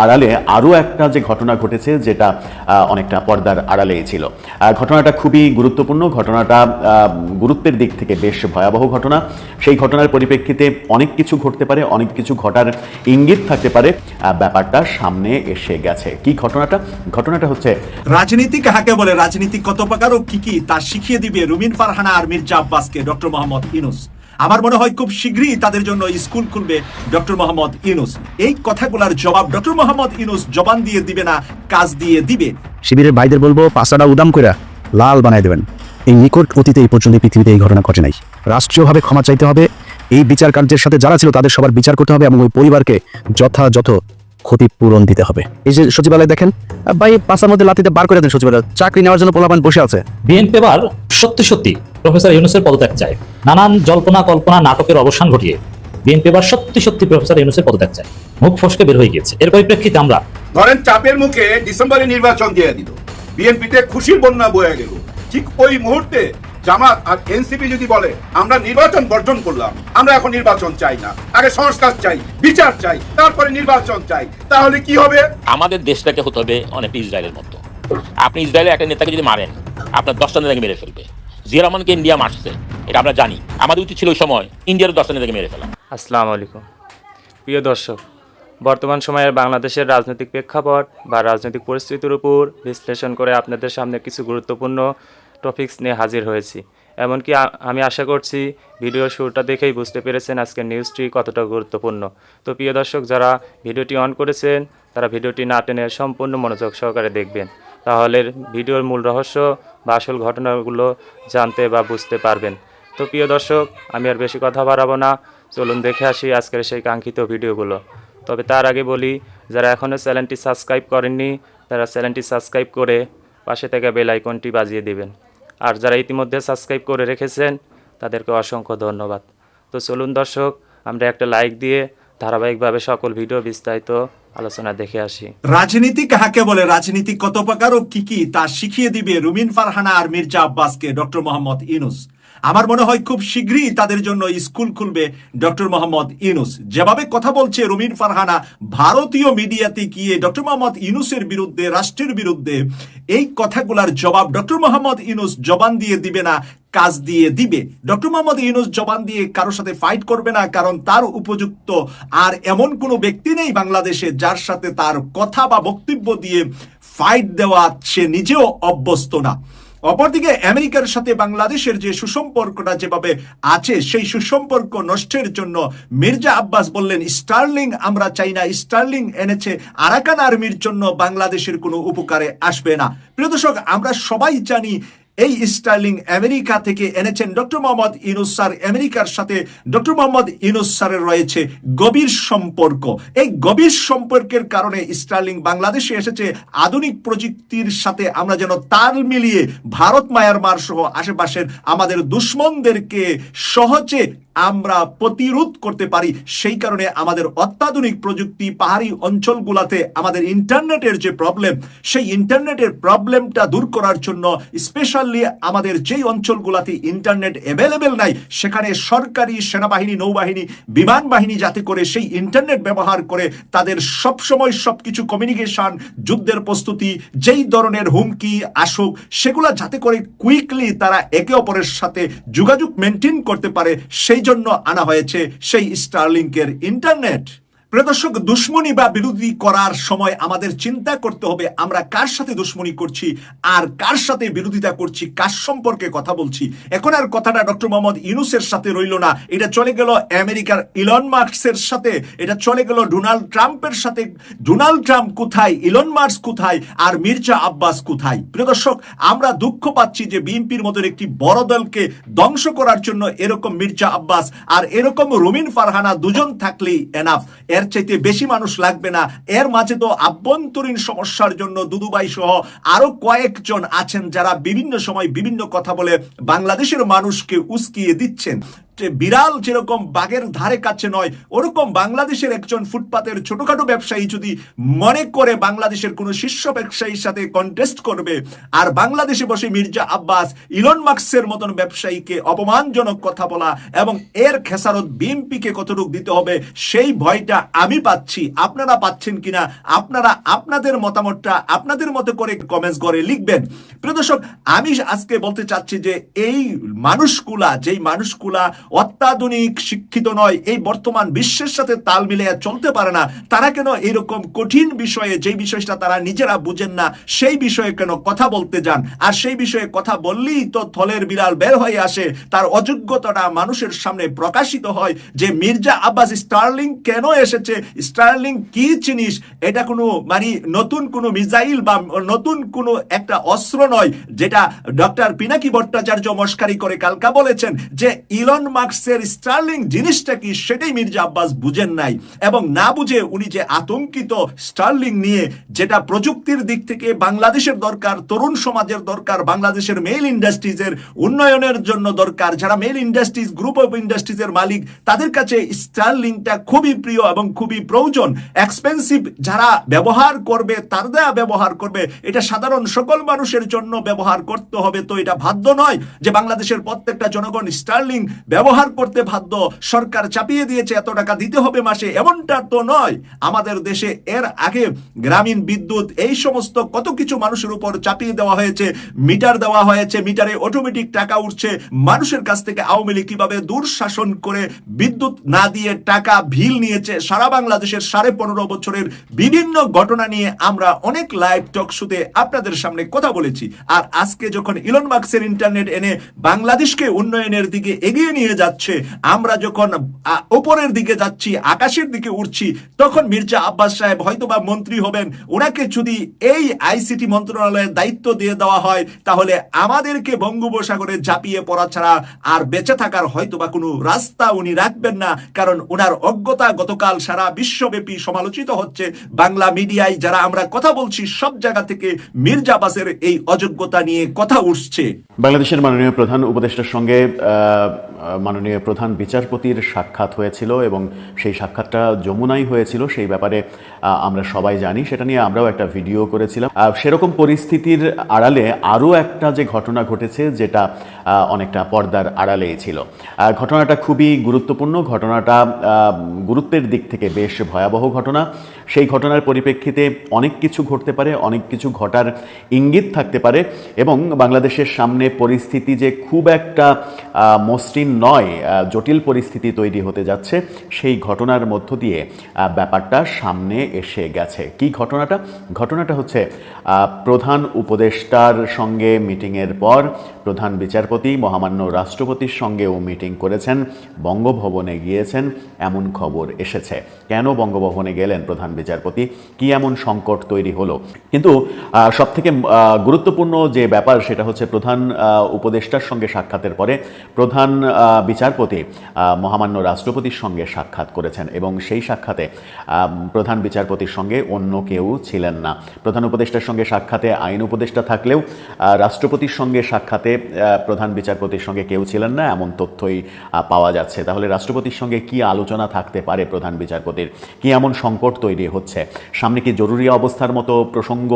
আড়ালে আরও একটা যে ঘটনা ঘটেছে যেটা অনেকটা পর্দার আড়ালে ছিল। ঘটনাটা খুবই গুরুত্বপূর্ণ, ঘটনাটা গুরুত্বের দিক থেকে বেশ ভয়াবহ ঘটনা। সেই ঘটনার পরিপ্রেক্ষিতে অনেক কিছু ঘটতে পারে, অনেক কিছু ঘটার ইঙ্গিত থাকতে পারে। ব্যাপারটা সামনে এসে গেছে। কি ঘটনাটা? ঘটনাটা হচ্ছে রাজনীতি কাহাকে বলে? রাজনীতি কত প্রকার ও কি কি? তা শিখিয়ে দিবে রুমিন ফারহানা আর মির্জা আব্বাসকে, ডক্টর মোহাম্মদ ইউনুস। আমার মনে হয় খুব শীঘ্রই তাদের জন্য স্কুল খুলবে ডক্টর মোহাম্মদ ইউনুস। এই কথাগুলোর জবাব ডক্টর মোহাম্মদ ইউনুস জবান দিয়ে দিবে না, কাজ দিয়ে দিবে। শিবিরের ভাইদের বলব, পাঁচটা উদাম কইরা লাল বানায় দেবেন। এই নিকট অতীতে এই পর্যন্ত পৃথিবীতে এই ঘটনা ঘটে নাই। রাষ্ট্রীয়ভাবে ক্ষমা চাইতে হবে। এই বিচার কার্যের সাথে যারা ছিল তাদের সবার বিচার করতে হবে এবং ওই পরিবারকে যথাযথ ক্ষতিপূরণ দিতে হবে। এই যে সচিবালয় দেখেন ভাই পাঁচার মধ্যে লাতিতে বার করে দেন সচিবালয়। চাকরি নেওয়ার জন্য পোলাপান বসে আছে। বিএনপি এবার সত্যি সত্যি প্রফেসর ইউনুসের পদত্যাগ চায়। নানান জল্পনা কল্পনা নাটকের অবসান ঘটিয়ে বিএনপি এবার সত্যি সত্যি প্রফেসর ইউনুসের পদত্যাগ চায়। মুখ ফসকে বের হয়ে গিয়েছে। এর পরিপ্রেক্ষিতে আমরা ধরেন চাপের মুখে ডিসেম্বরে নির্বাচন দিয়ে দিল। বিএনপিতে খুশির বন্যা বয়ে গেল। ঠিক ওই মুহূর্তে জামাত আর এনসিপি যদি বলে আমরা নির্বাচন বর্জন করলাম আমরা এখন নির্বাচন চাই না। আগে সংস্কার চাই বিচার চাই তারপরে নির্বাচন চাই। তাহলে কি হবে? আমাদের দেশটাকে হতে হবে অনেকটা ইসরায়েলের মতো। আপনি ইসরায়েলের একটা নেতাকে যদি মারেন আপনার দশটা নেতাকে মেরে ফেলবে। জিয়া রহমানকে ইন্ডিয়া মারছে এটা আমরা জানি। আমাদের উচিত ছিল ওই সময় ইন্ডিয়ার দশটা নেতাকে মেরে ফেলা। আসসালামু আলাইকুম। প্রিয় দর্শক বর্তমান সময়ের বাংলাদেশের রাজনৈতিক প্রেক্ষাপট বা রাজনৈতিক পরিস্থিতির উপর বিশ্লেষণ করে আপনাদের সামনে কিছু গুরুত্বপূর্ণ টপিকস নিয়ে হাজির হয়েছি। এমনকি আমি আশা করছি ভিডিও শুরুটা দেখেই বুঝতে পেরেছেন আজকের নিউজটি কতটা গুরুত্বপূর্ণ। তো প্রিয় দর্শক, যারা ভিডিওটি অন করেছেন, তারা ভিডিওটি না টেনে সম্পূর্ণ মনোযোগ সহকারে দেখবেন। তাহলে ভিডিওর মূল রহস্য বা আসল ঘটনাগুলো জানতে বা বুঝতে পারবেন। তো প্রিয় দর্শক, আমি আর বেশি কথা বাড়াবো না। চলুন দেখে আসি আজকের সেই কাঙ্ক্ষিত ভিডিওগুলো। তবে তার আগে বলি, যারা এখনও চ্যানেলটি সাবস্ক্রাইব করেননি, তারা চ্যানেলটি সাবস্ক্রাইব করে পাশে থেকে বেল আইকনটি বাজিয়ে দিবেন। আর যারা ইতিমধ্যে সাবস্ক্রাইব করে রেখেছেন, তাদেরকে অসংখ্য ধন্যবাদ। তো চলুন দর্শক, আমরা একটা লাইক দিয়ে ধারাবাহিকভাবে সকল ভিডিও বিস্তারিত আলোচনা দেখে আসি। রাজনীতি কাহাকে বলে? রাজনীতি কত প্রকার ও কি কি তা শিখিয়ে দিবে রুমিন ফারহানা আর মির্জা আব্বাসকে, ডক্টর মোহাম্মদ ইউনুস। আমার মনে হয় খুব শীঘ্রই তাদের জন্য স্কুল খুলবে ডক্টর মোহাম্মদ ইউনুস। যেভাবে কথা বলছে রুমিন ফারহানা, ভারতীয় মিডিয়াতে গিয়ে ডক্টর মোহাম্মদ ইউনুসের বিরুদ্ধে, রাষ্ট্রের বিরুদ্ধে এই কথাগুলার জবাব ডক্টর মোহাম্মদ ইউনুস জবান দিয়ে দিবে না, কাজ দিয়ে দিবে। ডক্টর মোহাম্মদ ইউনুস জবান দিয়ে কারোর সাথে ফাইট করবে না, কারণ তার উপযুক্ত আর এমন কোনো ব্যক্তি নেই বাংলাদেশে যার সাথে তার কথা বা বক্তব্য দিয়ে ফাইট দেওয়া সে নিজেও অভ্যস্ত না। অপরদিকে আমেরিকার সাথে বাংলাদেশের যে সুসম্পর্কটা যেভাবে আছে, সেই সুসম্পর্ক নষ্টের জন্য মির্জা আব্বাস বললেন, স্টার্লিং আমরা চাই না, স্টার্লিং এনেছে আরাকান আর্মির জন্য বাংলাদেশের কোনো উপকারে আসবে না। প্রিয় দর্শক, আমরা সবাই জানি এই স্টার্লিং আমেরিকা থেকে এনেছেন ডক্টর মোহাম্মদ ইউনুস স্যার। আমেরিকার সাথে ডক্টর মোহাম্মদ ইউনুস স্যারের রয়েছে গভীর সম্পর্ক। এই গভীর সম্পর্কের কারণে স্টার্লিং বাংলাদেশে এসেছে আধুনিক প্রযুক্তির সাথে। আমরা যেন তাল মিলিয়ে ভারত মায়ানমার সহ আশেপাশের আমাদের দুশ্মনদেরকে সহজে আমরা প্রতিরোধ করতে পারি। সেই কারণে আমাদের অত্যাধুনিক প্রযুক্তি পাহাড়ি অঞ্চলগুলাতে আমাদের ইন্টারনেটের যে প্রবলেম সেই ইন্টারনেটের প্রবলেমটা দূর করার জন্য স্পেশালি আমাদের যেই অঞ্চলগুলাতে ইন্টারনেট অ্যাভেলেবেল নাই, সেখানে সরকারি সেনাবাহিনী, নৌবাহিনী, বিমান বাহিনী যাতে করে সেই ইন্টারনেট ব্যবহার করে তাদের সব সময় সবকিছু কমিউনিকেশন যুদ্ধের প্রস্তুতি, যেই ধরনের হুমকি, আসুক, সেগুলা যাতে করে কুইকলি তারা একে অপরের সাথে যোগাযোগ মেনটেন করতে পারে, সেই জন্য আনা হয়েছে সেই স্টারলিংকের ইন্টারনেট প্রদর্শক দুশ্মনী বা বিরোধী করার সময় আমাদের চিন্তা করতে হবে, আমরা কার সাথে দুশ্মনী করছি, আর কার সাথে বিরোধিতা করছি, কার সম্পর্কে কথা বলছি। এখন আর কথাটা ডক্টর মোহাম্মদ ইউনুসের সাথে রইল না, এটা চলে গেল আমেরিকার ইলন মার্কসের সাথে, এটা চলে গেল ডোনাল্ড ট্রাম্পের সাথে। ডোনাল্ড ট্রাম্প কোথায়, ইলন মার্কস কোথায়, আর মির্জা আব্বাস কোথায়? প্রিয় দর্শক, আমরা দুঃখ পাচ্ছি যে বিএনপির মতন একটি বড় দলকে ধ্বংস করার জন্য এরকম মির্জা আব্বাস আর এরকম রুমিন ফারহানা দুজন থাকলেই এনাফ এর চাইতে বেশি মানুষ লাগবে না। এর মাঝে তো আভ্যন্তরীণ সমস্যার জন্য দুদুবাই সহ আরও কয়েকজন আছেন যারা বিভিন্ন সময় বিভিন্ন কথা বলে বাংলাদেশের মানুষকে উস্কিয়ে দিচ্ছেন। রাষ্ট্রে বিড়াল যেরকম বাঘের ধারে কাছে নয়, ওরকম বাংলাদেশের একজন ফুটপাতের ছোটখাটো ব্যবসায়ী যদি মনে করে বাংলাদেশের কোনো শীর্ষ ব্যবসায়ীর সাথে কন্টেস্ট করবে, আর বাংলাদেশে বসে মির্জা আব্বাস, ইলন মার্কসের মতন ব্যবসায়ীকে অপমানজনক কথা বলা এবং এর খেসারত বিএমপিকে কতটুকু দিতে হবে, সেই ভয়টা আমি পাচ্ছি। আপনারা পাচ্ছেন কিনা? আপনারা আপনাদের মতামতটা আপনাদের মতো করে কমেন্টস করে লিখবেন। প্রিয় দর্শক, আমি আজকে বলতে চাচ্ছি যে এই মানুষগুলা, যেই মানুষগুলা অত্যাধুনিক শিক্ষিত নয়। এই বর্তমান বিশ্বের সাথে তাল মিলিয়ে চলতে পারে না। তারা কেন এরকম কঠিন বিষয়ে যে বিষয়টা তারা নিজেরা বুঝেন না, সেই বিষয়ে কেন কথা বলতে যান? আর সেই বিষয়ে কথা বললেই তো থলের বিড়াল বের হয়ে আসে। তার অযোগ্যতাটা মানুষের সামনে প্রকাশিত হয় যে, মির্জা আব্বাস স্টার্লিং কেন এসেছে? স্টার্লিং কি জিনিস? এটা কোনো মানে নতুন কোনো মিসাইল বা নতুন কোনো একটা অস্ত্র নয়, যেটা ডক্টর পিনাকি ভট্টাচার্য মস্কারি করে কালকা বলেছেন যে, ইলন মার্কসের স্টার্লিং জিনিসটা কি সেটাই মির্জা আব্বাস বুঝেন নাই এবং না বুঝে উনি যে আতঙ্কিত স্টার্লিং নিয়ে যেটা প্রযুক্তির দিক থেকে বাংলাদেশের দরকার, তরুণ সমাজের দরকার, বাংলাদেশের মেল ইন্ডাস্ট্রিজের উন্নয়নের জন্য দরকার, যারা মেল ইন্ডাস্ট্রিজ গ্রুপ অফ ইন্ডাস্ট্রিজের মালিক, তাদের কাছে স্টার্লিংটা খুবই প্রিয় এবং খুবই প্রয়োজন। এক্সপেন্সিভ যারা ব্যবহার করবে, তার ব্যবহার করবে, এটা সাধারণ সকল মানুষের জন্য ব্যবহার করতে হবে। তো এটা বাধ্য নয় যে বাংলাদেশের প্রত্যেকটা জনগণ স্টার্লিং ব্যবহার করতে বাধ্য। সরকার চাপিয়ে দিয়েছে, এত টাকা দিতে হবে মাসে। এমনটা তো নয়। আমাদের দেশে এর আগে গ্রামীণ বিদ্যুৎ, এই সমস্ত কত কিছু মানুষের উপর চাপিয়ে দেওয়া হয়েছে। মিটার দেওয়া হয়েছে, মিটারে অটোমেটিক টাকা উঠছে। মানুষের কাছ থেকে আওয়ামী লীগ কীভাবে দুঃশাসন করে বিদ্যুৎ না দিয়ে টাকা ভিল নিয়েছে? সারা বাংলাদেশের সাড়ে পনেরো বছরের বিভিন্ন ঘটনা নিয়ে আমরা অনেক লাইভ টক শুতে আপনাদের সামনে কথা বলেছি। আর আজকে যখন ইলন মার্কসের ইন্টারনেট এনে বাংলাদেশকে উন্নয়নের দিকে এগিয়ে নিয়ে যাচ্ছে, আমরা যখন ওপরের দিকে যাচ্ছি, আকাশের দিকে উঠছি, তখন মির্জা আব্বাস সাহেব হয়তোবা মন্ত্রী হবেন। ওনাকে যদি এই আইসিটি মন্ত্রণালয়ের দায়িত্ব দিয়ে দেওয়া হয়, তাহলে আমাদেরকে বঙ্গোপসাগরে ঝাঁপিয়ে পড়া ছাড়া আর বেঁচে থাকার হয়তোবা কোনো রাস্তা উনি রাখবেন না, কারণ ওনার অজ্ঞতা গতকাল সারা বিশ্বব্যাপী সমালোচিত হচ্ছে। বাংলা মিডিয়ায় যারা আমরা কথা বলছি, সব জায়গা থেকে মির্জা আব্বাসের এই অযোগ্যতা নিয়ে কথা উঠছে। বাংলাদেশের মাননীয় প্রধান উপদেষ্টার সঙ্গে মাননীয় প্রধান বিচারপতির সাক্ষাৎ হয়েছিল এবং সেই সাক্ষাৎটা যমুনাই হয়েছিল, সেই ব্যাপারে আমরা সবাই জানি। সেটা নিয়ে আমরাও একটা ভিডিও করেছিলাম। সেরকম পরিস্থিতির আড়ালে আরও একটা যে ঘটনা ঘটেছে, যেটা অনেকটা পর্দার আড়ালেই ছিল। ঘটনাটা খুবই গুরুত্বপূর্ণ। ঘটনাটা গুরুত্বের দিক থেকে বেশ ভয়াবহ ঘটনা। সেই ঘটনার পরিপ্রেক্ষিতে অনেক কিছু ঘটতে পারে, অনেক কিছু ঘটার ইঙ্গিত থাকতে পারে এবং বাংলাদেশের সামনে পরিস্থিতি যে খুব একটা মসৃণ নয় আহ, জটিল পরিস্থিতি তৈরি হতে যাচ্ছে। সেই ঘটনার মধ্য দিয়ে ব্যাপারটা সামনে এসে গেছে। কি ঘটনাটা? ঘটনাটা হচ্ছে প্রধান উপদেষ্টার সঙ্গে মিটিংয়ের পর প্রধান বিচারপতি মহামান্য রাষ্ট্রপতির সঙ্গেও মিটিং করেছেন বঙ্গভবনে গিয়েছেন এমন খবর এসেছে। কেন বঙ্গভবনে গেলেন প্রধান বিচারপতি? কি এমন সংকট তৈরি হলো? কিন্তু সব থেকে গুরুত্বপূর্ণ যে ব্যাপার সেটা হচ্ছে প্রধান উপদেষ্টার সঙ্গে সাক্ষাতের পরে প্রধান বিচারপতি মহামান্য রাষ্ট্রপতির সঙ্গে সাক্ষাৎ করেছেন এবং সেই সাক্ষাতে প্রধান বিচারপতির সঙ্গে অন্য কেউ ছিলেন না। প্রধান উপদেষ্টার সঙ্গে সাক্ষাতে, আইন উপদেষ্টা থাকলেও রাষ্ট্রপতির সঙ্গে সাক্ষাতে প্রধান বিচারপতির সঙ্গে কেউ ছিলেন না, এমন তথ্যই পাওয়া যাচ্ছে। তাহলে রাষ্ট্রপতির সঙ্গে কি আলোচনা থাকতে পারে প্রধান বিচারপতির? কি এমন সংকট তৈরি হচ্ছে? সামনে কি জরুরি অবস্থার মতো প্রসঙ্গ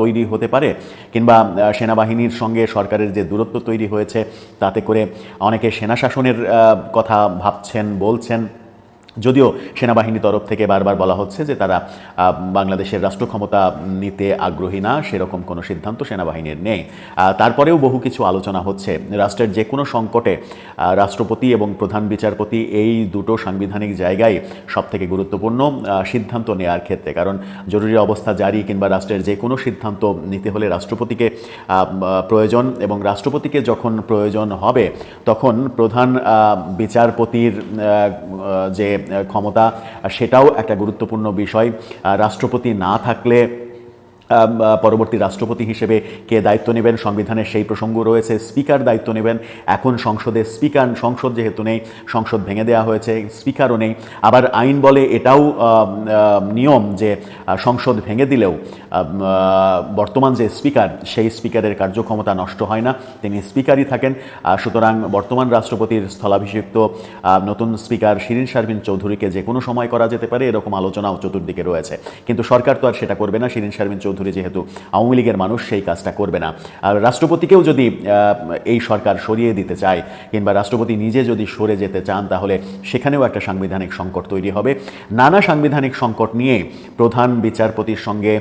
তৈরি হতে পারে? কিংবা সেনাবাহিনীর সঙ্গে সরকারের যে দূরত্ব তৈরি হয়েছে, তাতে করে অনেকে সেনা শাসনের কথা ভাবছেন বলছেন। যদিও সেনাবাহিনী তরফ থেকে বারবার বলা হচ্ছে যে তারা বাংলাদেশের রাষ্ট্র ক্ষমতা নিতে আগ্রহী না, সেরকম কোনো সিদ্ধান্ত সেনাবাহিনীর নেই। তারপরেও বহু কিছু আলোচনা হচ্ছে। রাষ্ট্রের যে কোনো সংকটে রাষ্ট্রপতি এবং প্রধান বিচারপতি এই দুটো সাংবিধানিক জায়গায় সব থেকে গুরুত্বপূর্ণ সিদ্ধান্ত নেওয়ার ক্ষেত্রে। কারণ জরুরি অবস্থা জারি কিংবা রাষ্ট্রের যে কোনো সিদ্ধান্ত নিতে হলে রাষ্ট্রপতিকে প্রয়োজন এবং রাষ্ট্রপতিকে যখন প্রয়োজন হবে, তখন প্রধান বিচারপতির যে ক্ষমতা সেটাও একটা গুরুত্বপূর্ণ বিষয়। রাষ্ট্রপতি না থাকলে পরবর্তী রাষ্ট্রপতি হিসেবে কে দায়িত্ব নেবেন? সংবিধানের সেই প্রসঙ্গ রয়েছে, স্পিকার দায়িত্ব নেবেন। এখন সংসদে স্পিকার, সংসদ যেহেতু নেই, সংসদ ভেঙে দেওয়া হয়েছে, স্পিকারও নেই। আবার আইন বলে এটাও নিয়ম যে সংসদ ভেঙে দিলেও বর্তমান যে স্পিকার, সেই স্পিকারের কার্যক্ষমতা নষ্ট হয় না। তিনি স্পিকারই থাকেন। সুতরাং বর্তমান রাষ্ট্রপতির স্থলাভিষিক্ত নতুন স্পিকার শিরিন শারমিন চৌধুরীকে যে কোনো সময় করা যেতে পারে, এরকম আলোচনাও চতুর্দিকে রয়েছে। কিন্তু সরকার তো আর সেটা করবে না, শিরিন শারমিন চৌধুরী যেহেতু আওয়ামী লীগের মানুষ সেই কাজটা করবে না। আর রাষ্ট্রপতিকেও যদি এই সরকার সরিয়ে দিতে চায় কিংবা রাষ্ট্রপতি নিজে যদি সরে যেতে চান, তাহলে সেখানেও একটা সাংবিধানিক সংকট তৈরি হবে। নানা সাংবিধানিক সংকট নিয়ে প্রধান বিচারপতির সঙ্গে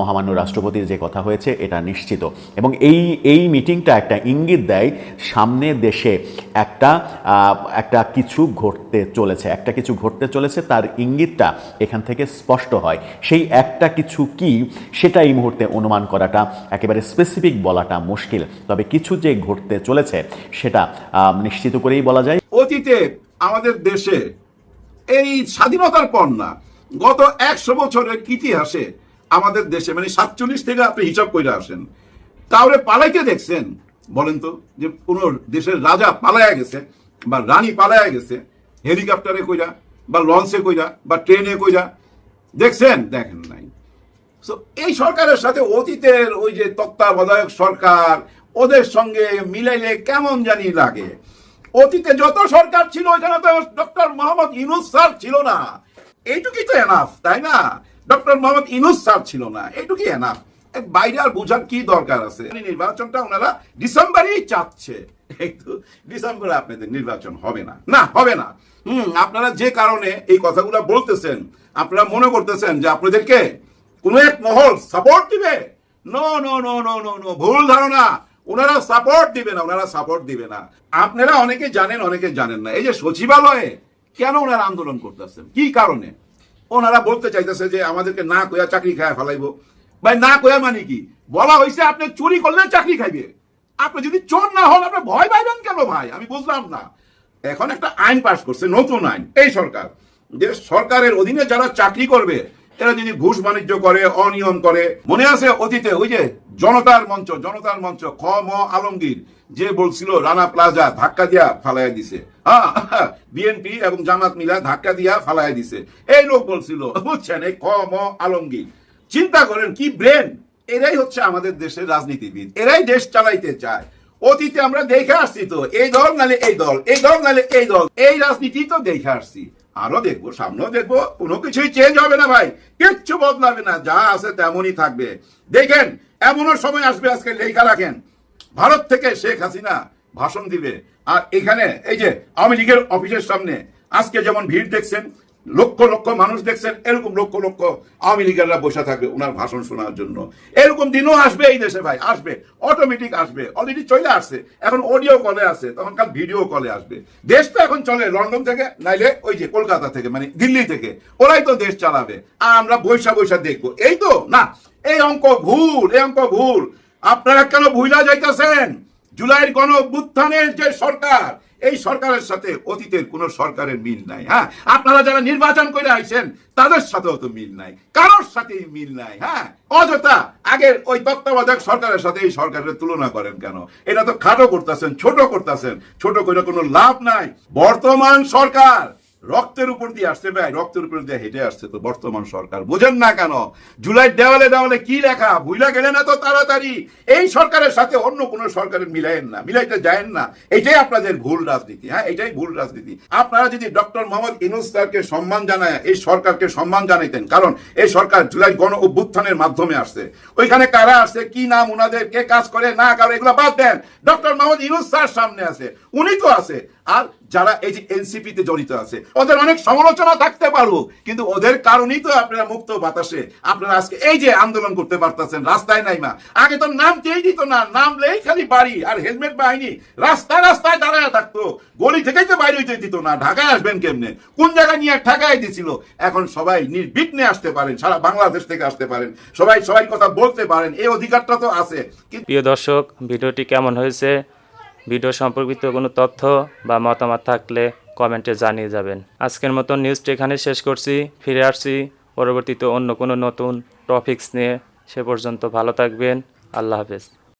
মহামান্য রাষ্ট্রপতির যে কথা হয়েছে, এটা নিশ্চিত। এবং এই এই মিটিংটা একটা ইঙ্গিত দেয়, সামনে দেশে একটা একটা কিছু ঘটতে চলেছে। একটা কিছু ঘটতে চলেছে, তার ইঙ্গিতটা এখান থেকে স্পষ্ট হয়। সেই একটা কিছু কি সেটা এই মুহূর্তে অনুমান করাটা একেবারে স্পেসিফিক বলাটা মুশকিল। তবে কিছু যে ঘটতে চলেছে, সেটা নিশ্চিত করেই বলা যায়। অতীতে আমাদের দেশে এই স্বাধীনতার পর না, গত একশো বছরের ইতিহাসে আমাদের দেশে মানে সাতচল্লিশ থেকে আপনি হিসাব করে আসেন তাহলে পালাইতে দেখছেন? বলেন তো, যে কোন দেশের রাজা পালায়া গেছে, বা রানী পালায়া গেছে, হেলিকপ্টারে কইরা, বা লঞ্চে কইরা, বা ট্রেনে কইরা, দেখছেন? দেখেন নাই। এই সরকারের সাথে অতীতের ওই যে তত্ত্বাবধায়ক সরকার, ওদের সঙ্গে মিলাইলে কেমন জানি লাগে। অতীতে যত সরকার ছিল ওইখানে তো ডক্টর মোহাম্মদ ইনুস স্যার ছিল না। এইটুকুই তো এনাফ তাই না? ডক্টর মোহাম্মদ ইনুস স্যার ছিল না, এইটুকুই এনাফ বাইরে আর বোঝার কি দরকার আছে? নির্বাচনটা ওনারা ডিসেম্বরেই চাচ্ছে। কিন্তু ডিসেম্বরে আপনাদের নির্বাচন হবে না। না, হবে না। হুম, আপনারা যে কারণে এই কথাগুলো বলতেছেন, আপনারা মনে করতেছেন যে আপনাদেরকে কোন এক মহল সাপোর্ট দিবে? No no no no no no ভুল ধারণা। ওনারা সাপোর্ট দিবে না, ওনারা সাপোর্ট দিবে না। আপনারা অনেকে জানেন অনেকে জানেন না। এই যে সচিবালয়ে কেন ওনারা আন্দোলন করতেছেন? কি কারণে? ওনারা বলতে চাইতেছে যে আমাদেরকে না কয়া চাকরি খায় ফেলাইবো। ভাই, না কয়া মানে কি? বলা হয়েছে আপনি চুরি করলে চাকরি খাইবে। আপনি যদি চোর না হন, আপনি ভয় পাইবেন কেন ভাই? আমি বুঝলাম না। এখন একটা আইন পাশ করছে, নতুন আইন। এই সরকার। যে সরকারের অধীনে যারা চাকরি করবে এরা যদি ঘুষ বাণিজ্য করে, অনিয়ম করে, মনে আছে অতীতে ওই যে জনতার মঞ্চ জনতার মঞ্চ, খ, ম, আলমগীর, যে বলছিল রানা প্লাজা ধাক্কা দিয়া ফালাইয়া দিছে। হ্যাঁ বিএনপি এবং জামাত মিলা ধাক্কা দিয়া ফালাইয়া দিছে। এই লোক বলছিল, বুঝছেন, এই খ, ম, আলমগীর। চিন্তা করেন কি ব্রেন? এরাই হচ্ছে আমাদের দেশের রাজনীতিবিদ। এরাই দেশ চালাইতে চায়। অতীতে আমরা দেখে আসছি তো, এই দল নালে এই দল এই দল নালে এই দল। এই রাজনীতি তো দেখে আসছি। আরও দেখব, সামনেও দেখব, কোনো কিছুই চেঞ্জ হবে না ভাই। কিচ্ছু বদলাবে না, যা আছে তেমনই থাকবে। দেখেন, এমনও সময় আসবে আজকে লেখা রাখেন ভারত থেকে শেখ হাসিনা ভাষণ দিবে। আর এখানে, এই যে আওয়ামী লীগের অফিসের সামনে, আজকে যেমন ভিড় দেখছেন লক্ষ লক্ষ মানুষ দেখছেন, এরকম লক্ষ লক্ষ আওয়ামী লীগেররা বসে থাকবে ওনার ভাষণ শোনার জন্য। এরকম দিনও আসবে এই দেশে ভাই, আসবে। অটোমেটিক আসবে। অলরেডি চলে আসছে। এখন অডিও কলে আসছে তখন কাল ভিডিও কলে আসবে। দেশ তো এখন চলে লন্ডন থেকে, নাইলে ওই যে কলকাতা থেকে মানে দিল্লি থেকে। ওরাই তো দেশ চালাবে। আর আমরা বৈশা বৈশা দেখব। এই তো? না। এই অঙ্ক ভুল, এই অঙ্ক ভুল। আপনারা কেন ভুলা যাইতেছেন? জুলাইয়ের গণ অভ্যুত্থানের যে সরকার এই সরকারের সাথে অতীতের কোন সরকারের মিল নাই হ্যাঁ? আপনারা যারা নির্বাচন করে আইছেন, তাদের সাথেও তো মিল নাই। কারোর সাথেই মিল নাই হ্যাঁ? অযথা আগের ওই তত্ত্বাবধায়ক সরকারের সাথে এই সরকারের তুলনা করেন কেন? এটা তো খাটো করতেছেন, ছোট করতেছেন। ছোট করে কোনো লাভ নাই। বর্তমান সরকার রক্তের উপর দিয়ে আসছে, ভাই, রক্তের উপর দিয়ে হেঁটে আসছে তো বর্তমান সরকার। বোঝেন না কেন? জুলাই দেওয়ালে দেওয়ালে কি লেখা? ভুইলা গেলে না তো তাড়াতাড়ি। এই সরকারের সাথে অন্য কোন সরকারের মিলাইন না, মিলাইতে যায়েন না। এটাই আপনাদের ভুল রাজনীতি হ্যাঁ? এটাই ভুল রাজনীতি। আপনারা যদি ডক্টর মোহাম্মদ ইনুস স্যারকে সম্মান জানায়, এই সরকারকে সম্মান জানাইতেন, কারণ এই সরকার জুলাই গণ অভ্যুত্থানের মাধ্যমে আসছে। ওইখানে কারা আসছে, কি নাম, উনাদের, কে কাজ করে, না কারও, এগুলো বাদ দেন। ডক্টর মোহাম্মদ ইনুস স্যার সামনে আছে, উনি তো আছে। আর যারা এই যে এনসিপি তে জড়িত আছে, ওদের অনেক সমালোচনা থাকতে পারব, কিন্তু ওদের কারণেই তো আপনারা মুক্ত বাতাসে, আপনারা আজকে এই যে আন্দোলন করতে পারতেছেন, রাস্তায় নাই মা। আগে তো নাম চেয়ে দিত না নামলেই খালি বাড়ি আর হেলমেট বাহিনী, রাস্তায় রাস্তায় দাঁড়ায় থাকতো। গলি থেকেই তো বাইরে হইতে দিত না, ঢাকায় আসবেন কেমনে? কোন জায়গায় নিয়ে ঢাকায় দিছিল? এখন সবাই নির্বিঘ্নে আসতে পারেন, সারা বাংলাদেশ থেকে আসতে পারেন। সবাই সবাই কথা বলতে পারেন, এই অধিকারটা তো আছে। প্রিয় দর্শক, ভিডিওটি কেমন হয়েছে? ভিডিও সম্পর্কিত কোনো তথ্য বা মতামত থাকলে কমেন্টে জানিয়ে যাবেন। আজকের মতো নিউজটি এখানে শেষ করছি। ফিরে আসছি পরবর্তীতে অন্য কোনো নতুন টপিকস নিয়ে। সে পর্যন্ত ভালো থাকবেন। আল্লাহ হাফেজ।